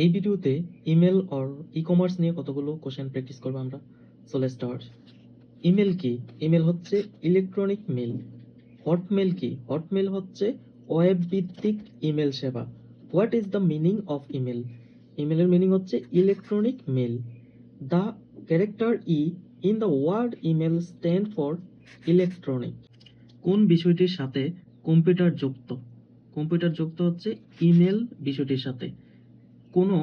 এই ভিডিওতে email or e commerce নিয়ে কতগুলো কোশ্চেন প্র্যাকটিস করব আমরা? সো লেটস স্টার্ট ইমেল কি? ইমেল হচ্ছে ইলেকট্রনিক মেল হটমেল কি? হটমেল হচ্ছে ওয়েব ভিত্তিক ইমেল সেবা। What is the meaning of email ইমেলের মিনিং হচ্ছে electronic mail the character E in the word email stand for electronic কোন বিষয়টির সাথে কম্পিউটার যুক্ত? কম্পিউটার যুক্ত হচ্ছে ইমেল বিষয়টির সাথে। কোনো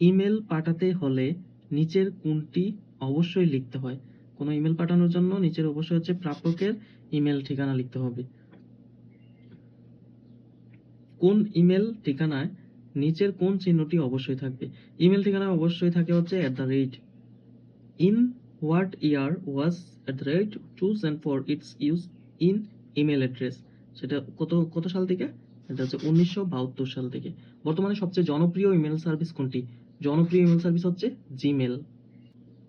ইমেল পাঠাতে হলে নিচের কোনটি অবশ্যই লিখতে হয়। কোনো ইমেল পাঠানোর জন্য নিচের অবশ্যই হচ্ছে প্রাপকের ইমেল ঠিকানা লিখতে হবে। কোন ইমেল ঠিকানায় নিচের কোন চিহ্নটি অবশ্যই থাকবে? ইমেল ঠিকানায় অবশ্যই থাকে হচ্ছে at the rate in what year was at the rate chosen for its use in email address সেটা কত কত সাল থেকে? এটা হচ্ছে উনিশশো বাহাত্তর সাল থেকে। বর্তমানে সবচেয়ে জনপ্রিয় ইমেল সার্ভিস কোনটি? জনপ্রিয় ইমেল সার্ভিস হচ্ছে জিমেল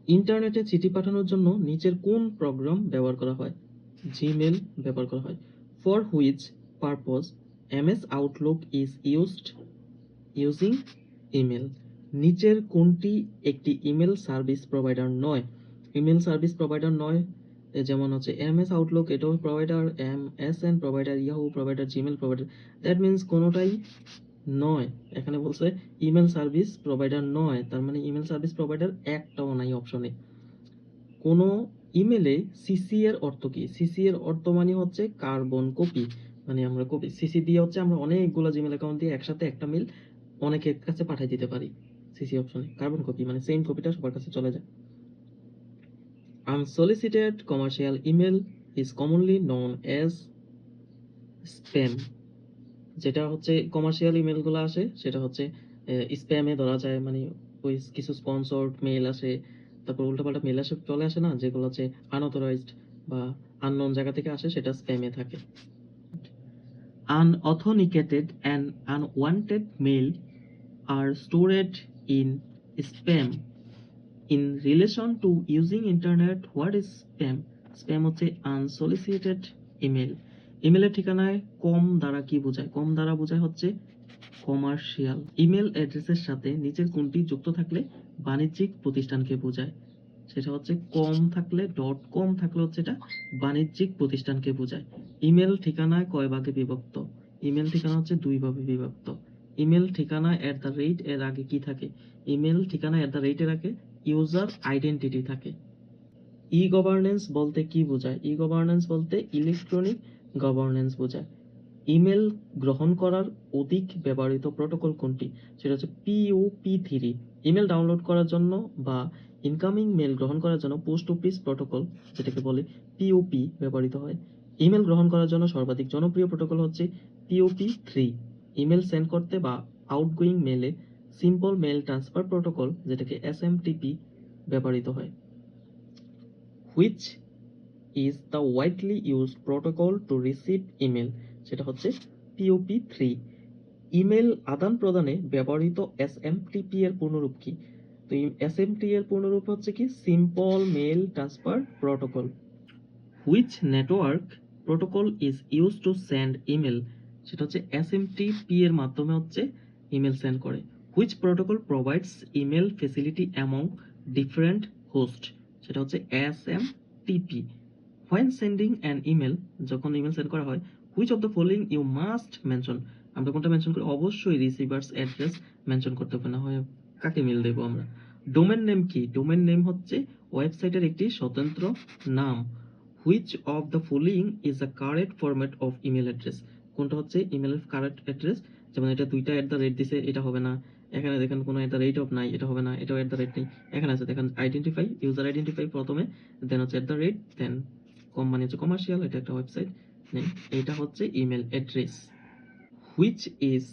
ইন্টারনেটে চিঠি পাঠানোর জন্য নিচের কোন প্রোগ্রাম ব্যবহার করা হয়? জিমেল ব্যবহার করা হয়। For which purpose M S Outlook is used using email নিচের কোনটি একটি ইমেল সার্ভিস প্রোভাইডার নয়? ইমেল সার্ভিস প্রোভাইডার নয় যেমন হচ্ছে এম এস আউটলুক এটাও provider M S N provider Yahoo provider Gmail provider that means কোনোটাই নয়। এখানে বলছে ইমেল সার্ভিস প্রোভাইডার নয়, তার মানে ইমেল সার্ভিস প্রোভাইডার একটাও নাই অপশনে কোনো ইমেলে সিসি এর অর্থ কি? সিসি এর অর্থ মানে হচ্ছে কার্বন কপি মানে আমরা কপি সিসি দিয়ে হচ্ছে আমরা অনেকগুলো জিমেল অ্যাকাউন্ট দিয়ে একসাথে একটা মেল অনেকের কাছে পাঠিয়ে দিতে পারি। সিসি অপশনে কার্বন কপি মানে সেম কপিটা সবার কাছে চলে যায়। Unsolicited commercial email is commonly known as spam, যেটা হচ্ছে কমার্শিয়াল ইমেলগুলো আসে, সেটা হচ্ছে স্প্যামে ধরা যায় মানে ওই কিছু স্পন্সর্ড মেল আসে, তারপর উল্টাপাল্টা মেল আসে, চলে আসে না, যেগুলো হচ্ছে আনঅথরাইজড বা আননোন জায়গা থেকে আসে, সেটা স্প্যামে থাকে। Unauthenticated and unwanted mail are stored in spam. In relation to using internet, what is spam? Spam হচ্ছে unsolicited email. ইমেলের ঠিকানায় কম দ্বারা কি বোঝায়? কম দ্বারা বোঝায় হচ্ছে কমার্শিয়াল ইমেল অ্যাড্রেসের সাথে নিচের কোনটি যুক্ত থাকলে বাণিজ্যিক প্রতিষ্ঠানকে বোঝায়। সেটা হচ্ছে কম থাকলে ডট কম থাকলে হচ্ছে এটা বাণিজ্যিক প্রতিষ্ঠানকে বোঝায়। ইমেল ঠিকানায় কয় ভাগে বিভক্ত? ইমেল ঠিকানা হচ্ছে দুই ভাবে বিভক্ত। ইমেল ঠিকানা এট দ্য রেট এর আগে কি থাকে? ইমেল ঠিকানা এট দ্য রেট এর আগে ইউজার আইডেন্টিটি থাকে। ই গভর্নেন্স বলতে কি বোঝায়? ই গভর্নেন্স বলতে ইলেকট্রনিক গভর্নেন্স বোঝায়। ইমেল গ্রহণ করার অধিক ব্যবহৃত প্রোটোকল কোনটি? সেটা হচ্ছে পিওপি থ্রি ইমেল ডাউনলোড করার জন্য বা ইনকামিং মেল গ্রহণ করার জন্য পোস্ট অফিস প্রোটোকল যেটাকে বলে পিওপি ব্যবহৃত হয়। ইমেল গ্রহণ করার জন্য সর্বাধিক জনপ্রিয় প্রোটোকল হচ্ছে পিওপি থ্রি ইমেল সেন্ড করতে বা আউটগোয়িং মেলে সিম্পল মেল ট্রান্সফার প্রোটোকল যেটাকে এসএমটিপি ব্যবহৃত হয় which is the widely used protocol to receive email সেটা হচ্ছে পিওপি থ্রি ইমেল আদান প্রদানে ব্যবহৃত এসএমটিপি এর পূর্ণরূপ কি? তো এসএমটি এর পূর্ণরূপ হচ্ছে কি? Simple mail transfer protocol which network protocol is use to send email সেটা হচ্ছে এসএমটিপি এর মাধ্যমে হচ্ছে ইমেল সেন্ড করে। Which protocol provides email facility among different host সেটা হচ্ছে SMTP when sending an email যখন ইমেল সেন্ড করা হয় which of the following you must mention আমরা কোনটা মেনশন করি? অবশ্যই রিসিভার্স অ্যাড্রেস মেনশন করতে হবে, না হয় কাকে মেল দেবো আমরা? ডোমেন নেম কি? ডোমেন নেম হচ্ছে ওয়েবসাইটের একটি স্বতন্ত্র নাম which of the following is a correct format of email address কোনটা হচ্ছে ইমেলের কারেক্ট অ্যাড্রেস যেমন এটা দুইটা অ্যাট দ্য রেট দিছে, এটা হবে না। এখানে দেখেন কোনো এট দ্য রেট অফ নাই, এটা হবে না, এটাও এট দ্য রেট নেই। এখানে আছে, দেখেন আইডেন্টিফাই ইউজার আইডেন্টিফাই প্রথমে দেন হচ্ছে এট দ্য রেট দেন কম মানে হচ্ছে কমার্শিয়াল এটা একটা ওয়েবসাইট নেই। এটা হচ্ছে email address which is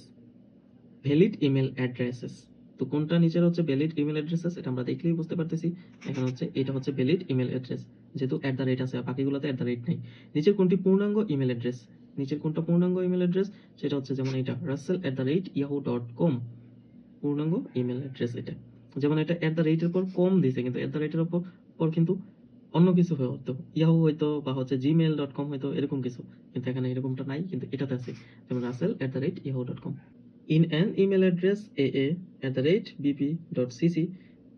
valid email addresses তো কোনটা নিচের হচ্ছে ভ্যালিড ইমেল অ্যাড্রেসেস এটা আমরা দেখলেই বুঝতে পারতেছি। এখানে হচ্ছে, এটা হচ্ছে ভ্যালিড ইমেল অ্যাড্রেস যেহেতু অ্যাট দ্য রেট আছে বাকিগুলোতে অ্যাট দ্য রেট নেই। নিচের কোনটি পূর্ণাঙ্গ ইমেল অ্যাড্রেস নিচের কোনটা পূর্ণাঙ্গ ইমেল অ্যাড্রেস সেটা হচ্ছে যেমন এটা Russell at the rate Yahoo dot com পূর্ণাঙ্গ ইমেল অ্যাড্রেস এটা। যেমন এটা অ্যাট দ্য রেটের পর কম দিছে কিন্তু অ্যাট দ্য রেটের উপর পর কিন্তু অন্য কিছু হয়ে হতো ইয়াহু হয়তো বা হচ্ছে জিমেল ডট কম হয়তো এরকম কিছু। কিন্তু এখানে এরকমটা নাই কিন্তু এটাতে আছে। যেমন Russell at the rate Yahoo dot com In an email address aa at the rate bp.cc,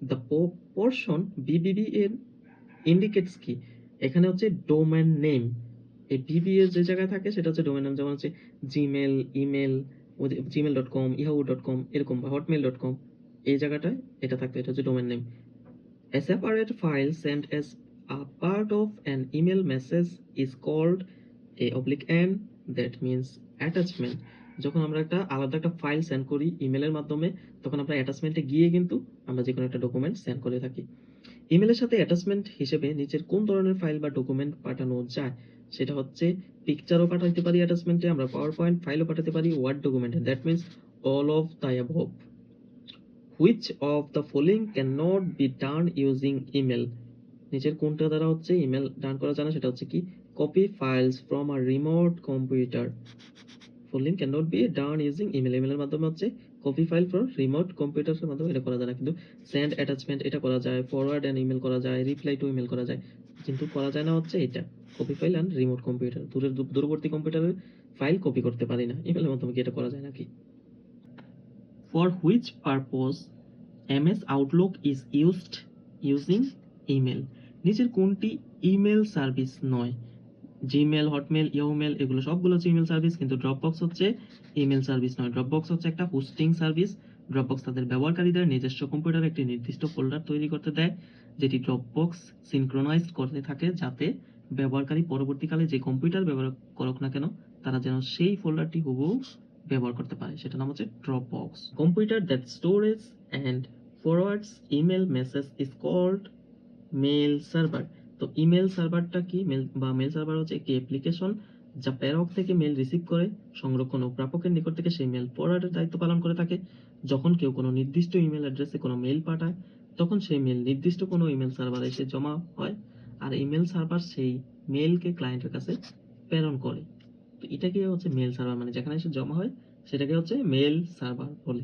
the po- portion BBBN indicates কি? এখানে হচ্ছে ডোমেন নেম এই বিবিএস যে জায়গায় থাকে সেটা হচ্ছে ডোমেন নেম যেমন হচ্ছে Gmail email Gmail dot com Yahoo dot com এরকম বা হটমেল ডট কম এই জায়গাটায় এটা থাকতো এটা হচ্ছে domain name A separate file sent as a part of an email message is called a oblique n, that means attachment. যখন আমরা একটা আলাদা একটা ফাইল সেন্ড করি ইমেলের মাধ্যমে, তখন আমরা অ্যাটাচমেন্টে গিয়ে কিন্তু আমরা যে কোনো একটা ডকুমেন্ট সেন্ড করে থাকি। ইমেলের সাথে অ্যাটাচমেন্ট হিসেবে নিচের কোন ধরনের ফাইল বা ডকুমেন্ট পাঠানো যায়? সেটা হচ্ছে পিকচারও পাঠাতে পারি অ্যাটাচমেন্টে আমরা পাওয়ার পয়েন্ট ফাইলও পাঠাতে পারি ওয়ার্ড ডকুমেন্টে that means all of the above which of the following can not be done using email নিচের কোনটা দ্বারা হচ্ছে ইমেল ডান করা যায় না, সেটা হচ্ছে কি? Copy files from a remote computer following can not be done using email ইমেলের মাধ্যমে হচ্ছে কপি ফাইল ফ্রম রিমোট কম্পিউটারের মাধ্যমে এটা করা যায় না। কিন্তু সেন্ড অ্যাটাচমেন্ট এটা করা যায় ফরওয়ার্ড অ্যান্ড ইমেল করা যায় রিপ্লাই টু ইমেল করা যায়। কিন্তু করা যায় না হচ্ছে এটা। Copy file and remote computer দূরের দূরবর্তী কম্পিউটারে ফাইল কপি করতে পারি না। ইমেলের মাধ্যমে কি এটা করা যায় নাকি? For which purpose MS Outlook is used using email নিচের কোনটি ইমেল সার্ভিস নয়? জিমেল হটমেল ইউমেল এগুলো সবগুলো হচ্ছে ইমেল সার্ভিস কিন্তু ড্রপবক্স হচ্ছে ইমেল সার্ভিস নয়। ড্রপবক্স হচ্ছে একটা হোস্টিং সার্ভিস ড্রপবক্স তাদের ব্যবহারকারীদের নিজস্ব কম্পিউটারে একটি নির্দিষ্ট ফোল্ডার তৈরি করতে দেয়, যেটি ড্রপবক্স সিনক্রোনাইজড করতে থাকে যাতে ব্যবহারকারী পরবর্তীকালে যে কম্পিউটার ব্যবহার করুক না কেন, তারা যেন সেই ফোল্ডারটি হুবহু ব্যবহার করতে পারে। সেটা নাম হচ্ছে Dropbox computer that storage and forwards email message is called mail server তো ইমেল সার্ভারটা কি? মেল বা মেল সার্ভার হচ্ছে একটি অ্যাপ্লিকেশন যা প্রেরক থেকে মেল রিসিভ করে, সংরক্ষণ ও প্রাপকের নিকট থেকে সেই মেল ফরওয়ার্ডের দায়িত্ব পালন করে থাকে। যখন কেউ কোনো নির্দিষ্ট ইমেল অ্যাড্রেসে কোনো মেল পাঠায়, তখন সেই মেল নির্দিষ্ট কোনো ইমেল সার্ভারে এসে জমা হয় আর ইমেল সার্ভার সেই মেলকে ক্লায়েন্টের কাছে প্রেরণ করে। তো এটাকে হচ্ছে মেল সার্ভার মানে যেখানে এসে জমা হয়, সেটাকে হচ্ছে মেল সার্ভার বলে।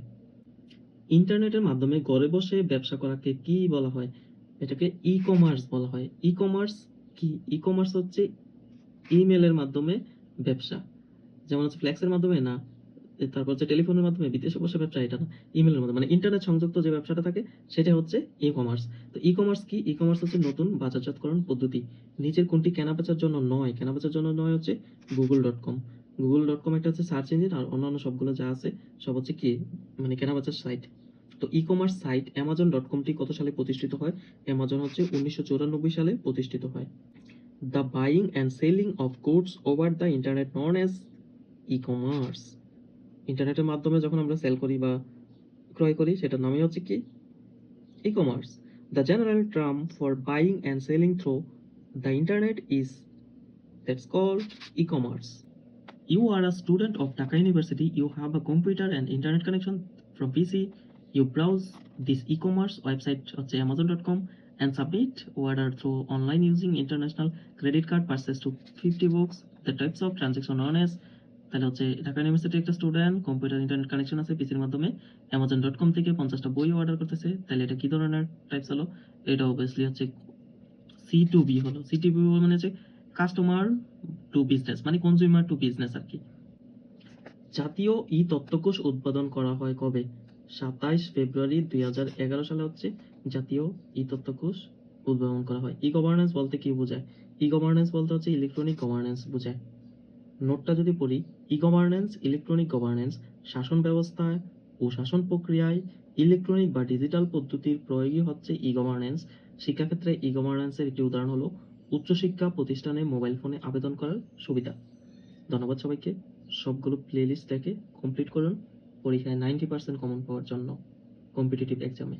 ইন্টারনেটের মাধ্যমে ঘরে বসে ব্যবসা করাকে কি বলা হয়? এটাকে ই কমার্স বলা হয়। ই কমার্স কি? ই কমার্স হচ্ছে ইমেলের মাধ্যমে ব্যবসা। যেমন হচ্ছে ফ্ল্যাক্সের মাধ্যমে না তারপর হচ্ছে টেলিফোনের মাধ্যমে, বিদেশে বসে ব্যবসা, এটা না ইমেলের মাধ্যমে মানে ইন্টারনেট সংযুক্ত যে ব্যবসাটা থাকে, সেটা হচ্ছে ই কমার্স তো ই কমার্স কি? ই কমার্স হচ্ছে নতুন বাজারজাতকরণ পদ্ধতি। নিজের কোনটি কেনা বেচার জন্য নয়, কেনা বেচার জন্য নয় হচ্ছে Google dot com Google dot com একটা হচ্ছে সার্চ ইঞ্জিন আর অন্যান্য সবগুলো যা আছে, সব হচ্ছে কি মানে কেনা বেচার সাইট তো e commerce site Amazon dot কমটি কত সালে প্রতিষ্ঠিত হয়? অ্যামাজন হচ্ছে উনিশশো চৌরানব্বই সালে প্রতিষ্ঠিত হয়। Buying and selling of goods over the internet known as e commerce ইন্টারনেটের মাধ্যমে যখন আমরা সেল করি বা ক্রয় করি, সেটার নামই হচ্ছে কি? The general term for buying and selling through the internet is that's called e commerce You are a student of Dhaka University. You have a computer and internet connection from PC. You browse this e-commerce website of Amazon.com and submit order through online using international credit card purchase to 50 books. The types of transaction known as, তাহলে হচ্ছে Dhaka university একটা student computer internet connection আছে পিসির মাধ্যমে Amazon dot com থেকে পঞ্চাশটা বই order করতেছে, তাহলে এটা কি ধরনের টাইপস হলো? এটা অবভিয়াসলি হচ্ছে সি টু বি হলো। সি টু বি মানে হচ্ছে কাস্টমার টু বিজনেস মানে কনজিউমার টু বিজনেস আর কি। জাতীয় ই তত্ত্বকোষ উৎপাদন করা হয় কবে? সাতাইশ ফেব্রুয়ারি দুই হাজার এগারো সালে হচ্ছে জাতীয় ই তত্ত্বকোষ উদ্ভাবন করা হয়। ই গভর্নেন্স বলতে কি বোঝায়? ই গভর্নেন্স বলতে হচ্ছে ইলেকট্রনিক গভর্নেন্স বোঝায়। নোটটা যদি পড়ি, ই গভর্নেন্স ইলেকট্রনিক গভর্নেন্স শাসন ব্যবস্থায় ও শাসন প্রক্রিয়ায় ইলেকট্রনিক বা ডিজিটাল পদ্ধতির প্রয়োগই হচ্ছে ই গভর্নেন্স শিক্ষাক্ষেত্রে ই গভর্নেন্সের একটি উদাহরণ হলো, উচ্চশিক্ষা প্রতিষ্ঠানে মোবাইল ফোনে আবেদন করার সুবিধা। ধন্যবাদ সবাইকে। সবগুলো প্লেলিস্ট দেখে কমপ্লিট করুন। পরীক্ষায় নাইনটি পার্সেন্ট কমন পাওয়ার জন্য কম্পিটিটিভ এক্সামে